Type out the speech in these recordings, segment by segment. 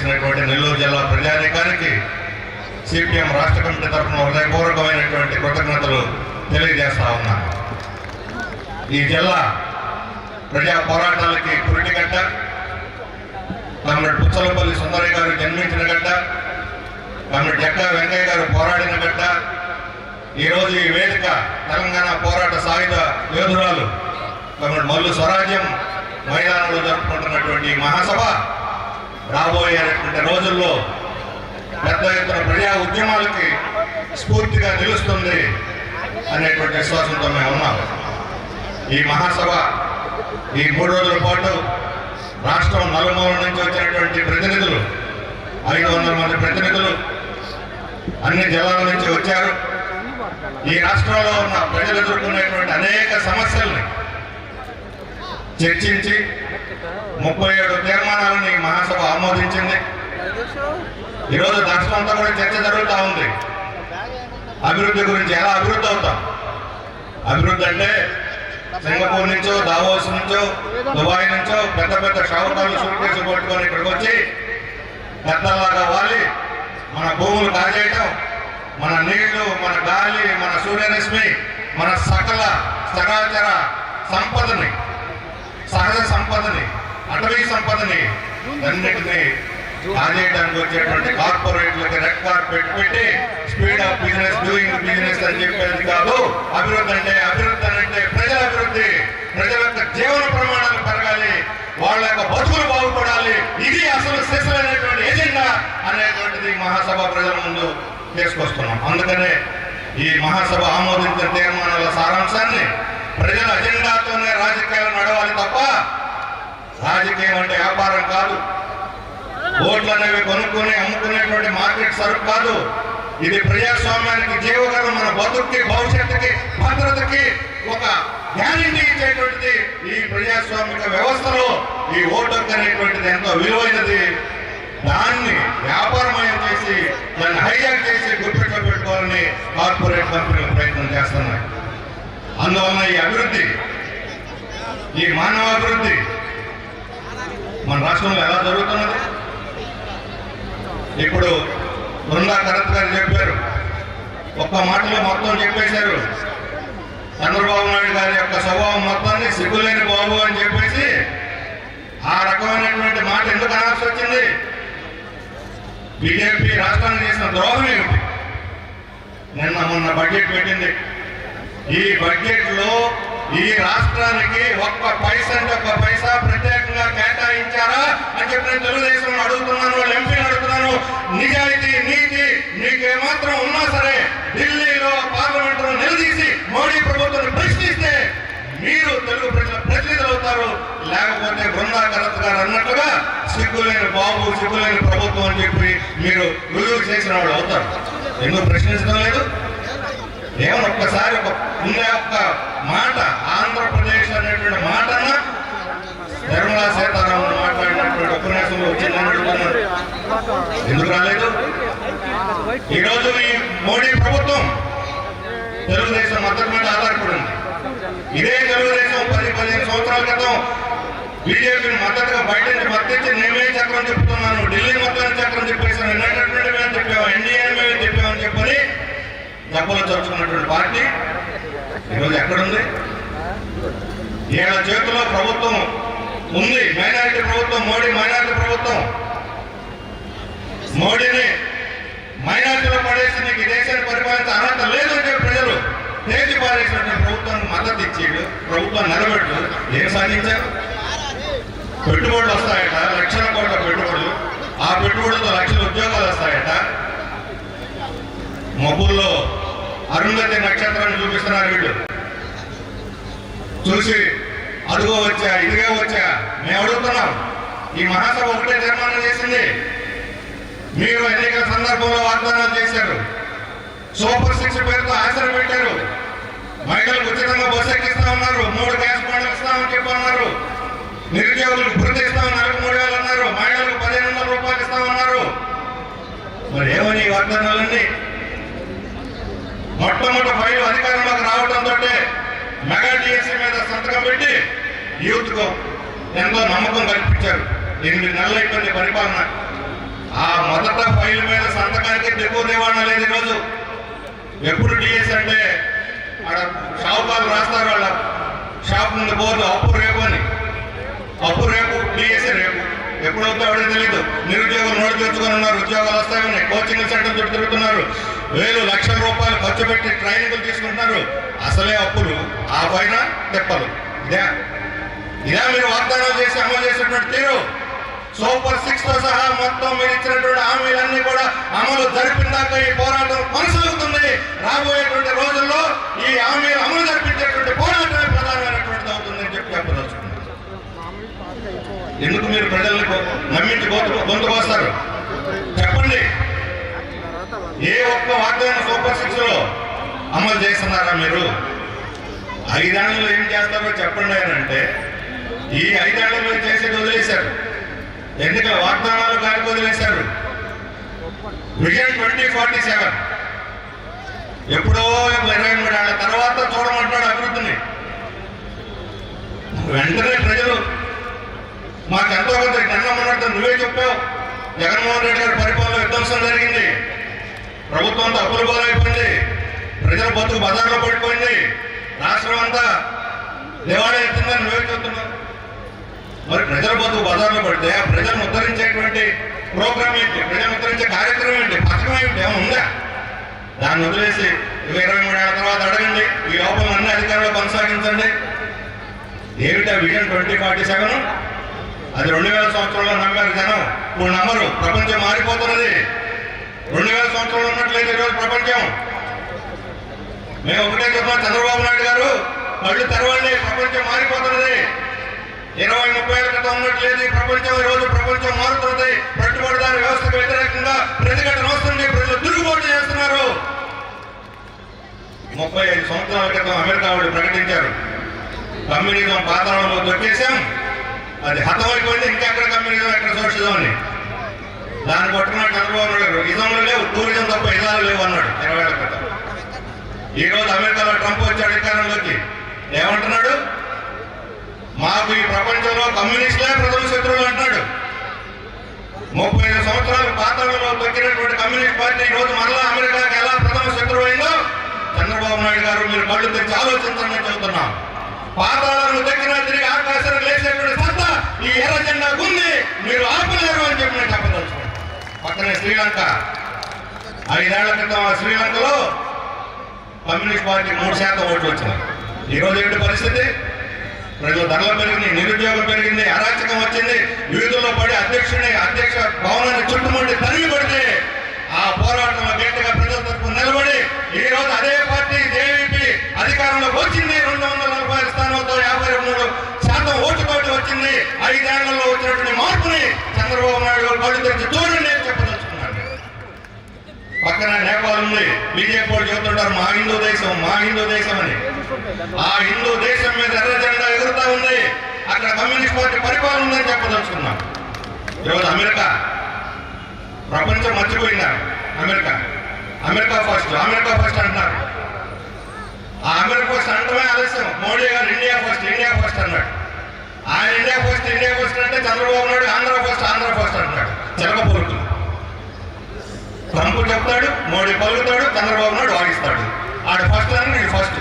చేసినటువంటి నెల్లూరు జిల్లా ప్రజానీకానికి సిపిఎం రాష్ట్ర కమిటీ తరఫున హృదయపూర్వకమైనటువంటి కృతజ్ఞతలు తెలియజేస్తా ఉన్నాను. ఈ జిల్లా ప్రజా పోరాటాలకి పురిటిగడ్డ తమ్ముడు పుచ్చలపల్లి సుందరయ్య గారు జన్మించిన గడ్డ తమ్ముడు జక్కా వెంకయ్య గారు పోరాడిన గడ్డ ఈరోజు ఈ వేదిక తెలంగాణ పోరాట సాయుధ యోధురాలు తమ్ముడు మల్లు స్వరాజ్యం మైదానంలో జరుపుకుంటున్నటువంటి మహాసభ రాబోయేటువంటి రోజుల్లో పెద్ద ఎత్తున ప్రజా ఉద్యమాలకి స్ఫూర్తిగా నిలుస్తుంది అనేటువంటి విశ్వాసంతో మేము ఉన్నాం. ఈ మహాసభ ఈ మూడు రోజుల పాటు రాష్ట్రం నలుమూల నుంచి వచ్చినటువంటి ప్రతినిధులు ఐదు వందల మంది ప్రతినిధులు అన్ని జిల్లాల నుంచి వచ్చారు. ఈ రాష్ట్రంలో ఉన్న ప్రజలు ఎదుర్కొనేటువంటి అనేక సమస్యల్ని చర్చించి ముప్పై ఏడు ఆమోదించింది ఈరోజు రాష్ట్రం అంతా కూడా చర్చ జరుగుతూ ఉంది. అభివృద్ధి గురించి ఎలా అభివృద్ధి అవుతాం? అభివృద్ధి అంటే సింగపూర్ నుంచో దావోస్ నుంచో దుబాయ్ నుంచో పెద్ద పెద్ద షావుకాలు సూట్కేసు పట్టుకొని ఇక్కడికి వచ్చి పెద్దలాగా వాలి. మన భూములు కాజేయటం మన నీళ్ళు మన గాలి మన సూర్యరశ్మి మన సకల సరాచర సంపదని సహజ సంపదని అటవీ సంపదని అన్నిటినీ కాజేయడానికి వచ్చేటువంటి కార్పొరేట్లకి రెడ్ కార్పెట్ పెట్టి speed of business doing business అని చెప్పేది కాదు. అభివృద్ధి అంటే అభివృద్ధి అంటే ప్రజల అభివృద్ధి. ప్రజల యొక్క జీవన ప్రమాణాలు పెరగాలి. వాళ్ళ యొక్క బతుకులు బాగుపడాలి. ఇది అసలు శిశులైనటువంటి ఎజెండా అనేటువంటిది మహాసభ ప్రజల ముందు తీసుకొస్తున్నాం. అందుకనే ఈ మహాసభ ఆమోదించిన తీర్మానాల సారాంశాన్ని ప్రజల అజెండాతోనే రాజకీయాలు నడవాలి తప్ప రాజకీయం అంటే వ్యాపారం కాదు ఓట్లు అనేవి కొనుక్కునే అమ్ముకునేటువంటి మార్కెట్ సరుకు కాదు. ఇది ప్రజాస్వామ్యానికి జీవగలం మన బతుక్కి భవిష్యత్తుకి భద్రతకి ఒక గ్యారంటీ ఇచ్చేటువంటిది ఈ ప్రజాస్వామిక వ్యవస్థలో ఈ ఓటు అనేటువంటిది ఎంతో విలువైనది. దాన్ని వ్యాపారమయం చేసి దాన్ని హైజాక్ చేసి గుర్తుపెట్లో పెట్టుకోవాలని కార్పొరేట్ కంపెనీలు ప్రయత్నం చేస్తున్నాయి. అందువలన ఈ అభివృద్ధి ఈ మానవ అభివృద్ధి మన రాష్ట్రంలో ఎలా జరుగుతున్నది? ఇప్పుడు బృందా కరత్ గారు చెప్పారు. ఒక్క మాటలో మొత్తం చెప్పేశారు. చంద్రబాబు నాయుడు గారి యొక్క స్వభావం మొత్తాన్ని సిగ్గులేని బాబు అని చెప్పేసి ఆ రకమైనటువంటి మాట ఎందుకు అనాల్సి వచ్చింది? బీజేపీ రాష్ట్రానికి చేసిన ద్రోహం ఏమిటి? నిన్న మొన్న బడ్జెట్ పెట్టింది. ఈ బడ్జెట్లో ఈ రాష్ట్రానికి ఒక్క పైసా అంటే ఒక్క పైసా ప్రత్యేకంగా కేటాయించారా అని చెప్పి నేను తెలుగుదేశం అడుగుతున్నాను వాళ్ళ ఎంపీని అడుగుతున్నాను. నిజాయితీ నీతి మీకు ఏమాత్రం ఉన్నా సరే ఢిల్లీలో పార్లమెంట్లో నిలదీసి మోడీ ప్రభుత్వాన్ని ప్రశ్నిస్తే మీరు తెలుగు ప్రజల ప్రతినిధులు అవుతారు లేకపోతే బృందా కరత్ గారు అన్నట్టుగా సిగ్గులేని బాబు సిగ్గులేని ప్రభుత్వం అని చెప్పి మీరు రుజువు చేసిన వాళ్ళు అవుతారు. ఎందుకు ప్రశ్నించడం లేదు? ఏమన్నా ఒక్కసారి ఒక ఉండే ఒక్క మాట ఆంధ్రప్రదేశ్ అనేటువంటి మాట నిర్మలా సీతారామన్ మాట్లాడినటువంటి ఉపన్యాసంలో వచ్చిందని ఎందుకు రాలేదు ఈరోజు ఈ మోడీ ప్రభుత్వం తెలుగుదేశం మద్దతు మీద ఆధారపడింది. ఇదే తెలుగుదేశం పది పదిహేను సంవత్సరాల క్రితం బీజేపీని మద్దతుగా బయట నుంచి మద్దతు నేమే చక్రం చెప్తున్నాను ఢిల్లీ మొత్తం చక్రం చెప్పేసాను యునైటెడ్ మేము చెప్పాము ఎన్డీఏ మేము చెప్పామని చెప్పని దెబ్బలు చదువుకున్నటువంటి పార్టీ ఈరోజు ఎక్కడుంది? ఏడా చేతిలో ప్రభుత్వం ఉంది మైనారిటీ ప్రభుత్వం మోడీ మైనారిటీ ప్రభుత్వం. మోడీని మైనారిటీలో పడేసి నీకు దేశాన్ని పరిపాలించే అర్హత లేదు ప్రజలు తేల్చి పారేసినట్టు ప్రభుత్వానికి మద్దతు ఇచ్చేడు ప్రభుత్వం నిలబెట్టు ఏం సాధించారు? పెట్టుబడులు వస్తాయట లక్షల కోట్ల పెట్టుబడులు. ఆ పెట్టుబడులతో లక్షల ఉద్యోగాలు వస్తాయట. మబ్బుల్లో అరుంధతి నక్షత్రాన్ని చూపిస్తున్నారు వీళ్ళు. చూసి అడుగో వచ్చా ఇదిగే వచ్చా మేము అడుగుతున్నాం. ఈ మహాసభ ఒకటే తీర్మానం చేసింది. మీరు ఎన్నికల సందర్భంలో వాగ్దానాలు చేశారు. సూపర్ సిక్స్ పేరుతో ఆశలు పెట్టారు. మహిళలకు ఉచితంగా బస్సు ఎక్కిస్తా ఉన్నారు. మూడు గ్యాస్ బండ్లు ఇస్తామని చెప్పన్నారు నిరుద్యోగులకు వృద్ధి ఇస్తామని మూడు వేలు అన్నారు. మహిళలకు పదిహేను వందల రూపాయలు ఇస్తామన్నారు మరి ఏమని వాగ్దానాలండి మొట్టమొదటి ఫైల్ అధికారంలోకి రావడంతో మెగా డిఎస్సీ మీద సంతకం పెట్టి యూత్కు ఎంతో నమ్మకం కల్పించారు. ఎనిమిది నెలల ఇబ్బంది పరిపాలన. ఆ మొదట ఫైల్ మీద సంతకానికి డెపో నివారణ లేదు ఈరోజు. ఎప్పుడు డిఎస్ అంటే అక్కడ షావుకారు రాస్తారు వాళ్ళ షాప్ ముందు బోర్డు అప్పు రేపు అని. అప్పు రేపు డిఎస్ రేపు. ఎప్పుడవుతా ఎవరికి తెలియదు నిరుద్యోగులు నోటు తెచ్చుకొని ఉన్నారు ఉద్యోగాలు వస్తాయని కోచింగ్ సెంటర్ చుట్టూ తిరుగుతున్నారు. వేలు లక్షల రూపాయలు ఖర్చు పెట్టి ట్రైనింగ్లు తీసుకుంటున్నారు. అసలే అప్పులు ఆ పైన తెప్పలు. ఇదే. ఇదే మీరు వాగ్దానాలు చేసి అమలు చేసినటువంటి తీరు. సూపర్ సిక్స్తో సహా మొత్తం మీరు ఇచ్చినటువంటి హామీలన్నీ కూడా అమలు జరిపిన దాకా ఈ పోరాటం కొనసాగుతుంది. రాబోయేటువంటి రోజుల్లో ఈ హామీలు అమలు జరిపించేటువంటి పోరాటమే ప్రధానమైనటువంటిది అవుతుందని చెప్పి చెప్పదలుచుకున్నాను. ఎందుకు మీరు ప్రజల్ని నమ్మించి గొంతు చెప్పండి. ఏ ఒక్క వాగ్దానం సూపర్ సిక్స్లో అమలు చేస్తున్నారా మీరు? ఐదేళ్ళలో ఏం చేస్తారో చెప్పండి అని అంటే ఈ మీరు చేసేది వదిలేశారు. ఎన్నికల వాగ్దానాలు కాని వదిలేశారు. విజన్ ట్వంటీ ఫార్టీ సెవెన్ ఎప్పుడో ఇరవై మూడు ఏళ్ళ తర్వాత చూడమంటాడు అభివృద్ధిని. వెంటనే ప్రజలు మాకు ఎంతో కొంత నిన్నమన్నట్టు నువ్వే చెప్పావు. జగన్మోహన్ రెడ్డి గారి పరిపాలన విధ్వంసం జరిగింది. ప్రభుత్వం అప్పులు పాలైపోయింది ప్రజల బతుకు బజార్లో పడిపోయింది. రాష్ట్రం అంతా దివాళా ఎత్తిందని నువ్వే చెప్తున్నావు. మరి ప్రజల బతుకు బజార్లో పడితే ఆ ప్రజలను ఉద్ధరించేటువంటి ప్రోగ్రామ్ ఏంటి? ప్రజలను ఉద్ధరించే కార్యక్రమం ఏంటి? పథకం ఏంటి? ఏమో ఉందా? దాన్ని వదిలేసి ఇరవై మూడు ఏళ్ళ తర్వాత అడగండి. ఈ లోపల అన్ని అధికారులు కొనసాగించండి. ఏమిటా విజన్ ట్వంటీ ఫార్టీ సెవెన్? అది రెండు వేల సంవత్సరంలో నమ్మారు జనం. ఇప్పుడు నమ్మరు. ప్రపంచం మారిపోతున్నది. రెండు వేల సంవత్సరంలో ఉన్నట్లయితే ఈరోజు ప్రపంచం. మేము ఒకటే చెప్తున్నాం చంద్రబాబు నాయుడు గారు మళ్ళీ తెరవండి ప్రపంచం మారిపోతున్నది. ఇరవై ముప్పై ఏళ్ళ క్రితం ఉన్నట్లేదు ఈ ప్రపంచం ఈ రోజు ప్రపంచం మారుతుంది. పెట్టుబడిదారు వ్యవస్థకు వ్యతిరేకంగా ప్రతిఘటన వస్తుంది. ప్రజలు తిరుగుబాటు చేస్తున్నారు. ముప్పై ఐదు సంవత్సరాల క్రితం అమెరికా వాళ్ళు ప్రకటించారు. కమ్యూనిజం పాతాళంలో దొక్కేశాం అది హతమైపోయింది. ఇంకెక్కడ కమ్యూనిజం? ఎక్కడ సోషలిజం అని. దాన్ని పట్టుకున్నాడు చంద్రబాబు నాయుడు గారు ఇజంలు లేవు. టూరిజం తప్ప ఇజాలు లేవు అన్నాడు ఇరవై ఏళ్ళ క్రితం. ఈ రోజు అమెరికాలో ట్రంప్ వచ్చాడు అధికారంలోకి. ఏమంటున్నాడు? మాకు ఈ ప్రపంచంలో కమ్యూనిస్టులే ప్రథమ శత్రువులు అంటున్నాడు. ముప్పై ఐదు సంవత్సరాలు పాతాళంలో తొక్కినటువంటి కమ్యూనిస్ట్ పార్టీ ఈ రోజు మరలా అమెరికాకి ఎలా ప్రథమ శత్రువు అయిందో చంద్రబాబు నాయుడు గారు మీరు కళ్ళు తెచ్చి ఆలోచించండి చెబుతున్నాం. పాతాళాలను తగ్గినా తిరిగి ఆకాశానికి లేచేటువంటి సత్తా ఈ ఎర్ర జెండా ఉంది మీరు ఆపలేరు అని చెప్పి నేను చెప్పదలుచుకున్నాను. పక్కనే శ్రీలంక. ఐదేళ్ళ క్రితం ఆ శ్రీలంకలో కమ్యూనిస్ట్ పార్టీ మూడు శాతం ఓట్లు వచ్చినాయి. ఈరోజు ఏంటి పరిస్థితి? ప్రజల ధరలు పెరిగింది నిరుద్యోగం పెరిగింది అరాచకం వచ్చింది. వీధుల్లో పడి అధ్యక్షుని అధ్యక్ష భవనాన్ని చుట్టుముట్టి తరిగి పడితే ఆ పోరాటంలో గట్టిగా ప్రజల తరపు నిలబడి ఈ రోజు అదే పార్టీ జేవీపీ అధికారంలోకి వచ్చింది. రెండు వందల నలభై స్థానంతో యాభై మూడు శాతం ఓటుతోటి వచ్చింది. ఐదేళ్ళలో వచ్చినటువంటి మార్పుని చంద్రబాబు నాయుడు గారు కళ్ళు తెరిచి చూడండి అని చెప్పదలుచుకున్నాను పక్కన నేపాల్ ఉంది బీజేపీ వాళ్ళు చెబుతుంటారు మా హిందూ దేశం మా హిందూ దేశం అని. ఆ హిందూ దేశం మీద ఎర్ర జెండా ఎగురుతా ఉంది. అక్కడ కమ్యూనిస్ట్ పార్టీ పరిపాలన ఉందని చెప్పదలుచుకున్నాం. ఈరోజు అమెరికా. ప్రపంచం మర్చిపోయినారు America. America first America first అంటున్నారు. ఆ అమెరికా ఫస్ట్ అంటమే ఆలస్యం. మోడీ గారు ఇండియా ఫస్ట్ ఇండియా ఫస్ట్ అన్నాడు. ఆయన ఇండియా ఫస్ట్ ఇండియా ఫస్ట్ అంటే చంద్రబాబు నాయుడు ఆంధ్ర ఫస్ట్ ఆంధ్ర ఫస్ట్ అంటున్నాడు. చిలక పొరుకులు చెప్తాడు మోడీ పలుకుతాడు చంద్రబాబు నాయుడు వాడిస్తాడు ఆడు ఫస్ట్ అని నేను ఫస్ట్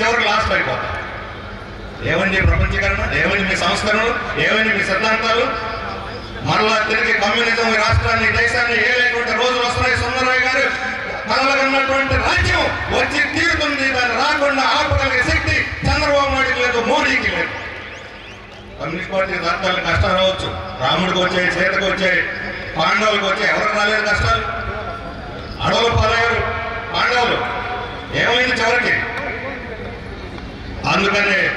చివరికి లాస్ట్ అయిపోతా. ఏమండి ప్రపంచీకరణ? ఏమండి మీ సంస్కరణలు? ఏమండి మీ సిద్ధాంతాలు? మరలా తిరిగి కమ్యూనిజం ఈ రాష్ట్రాన్ని ఈ దేశాన్ని ఏలేటువంటి రోజులు వస్తున్నాయి సుందరరాయ్ గారు. కలగన్నటువంటి రాజ్యం వచ్చి తీరుతుంది దాన్ని రాకుండా ఆపగలిగే శక్తి చంద్రబాబు నాయుడుకి లేదు మోడీకి లేదు. కమ్యూనిస్ట్ పార్టీ దాటాలి కష్టాలు రావచ్చు. రాముడికి వచ్చాయి సీతకు వచ్చాయి పాండవులకు వచ్చాయి. ఎవరికి రాలేదు కష్టాలు? అడవులు పాలయ్యారు పాండవులు ఏమైంది చివరికి? అందుకనే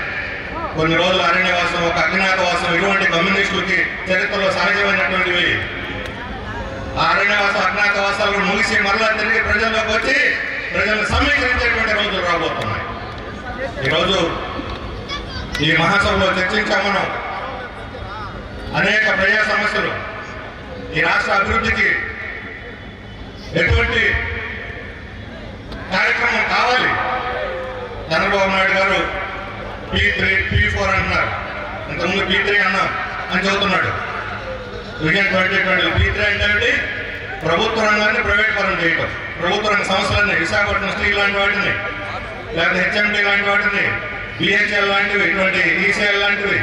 కొన్ని రోజులు అరణ్యవాసం ఒక అజ్ఞాతవాసం ఇటువంటి కమ్యూనిస్టులకి చరిత్రలో సహజమైనటువంటివి ఆ అరణ్యవాసం అజ్ఞాతవాసాలను ముగిసి మరలా తిరిగి ప్రజల్లోకి వచ్చి ప్రజలను సమీకరించేటువంటి రోజులు రాబోతున్నాయి. ఈరోజు ఈ మహాసభలో చర్చించాం మనం. అనేక ప్రజా సమస్యలు. ఈ రాష్ట్ర అభివృద్ధికి ఎటువంటి కార్యక్రమం కావాలి? చంద్రబాబు నాయుడు గారు పీ త్రీ పీ ఫోర్ అంటున్నారు ఇంతకుముందు పీ త్రీ అన్నాం అని చెబుతున్నాడు. Vijayan twenty twenty P three అంటే ప్రభుత్వ రంగాన్ని ప్రైవేట్ పరం చేయటం. ప్రభుత్వ రంగ సంస్థలన్నీ విశాఖపట్నం స్టీల్ లాంటి వాటిని లేకపోతే హెచ్ఎండి లాంటి వాటిని బిహెచ్ఎల్ లాంటివి ఇటువంటి ఈసీఎల్ లాంటివి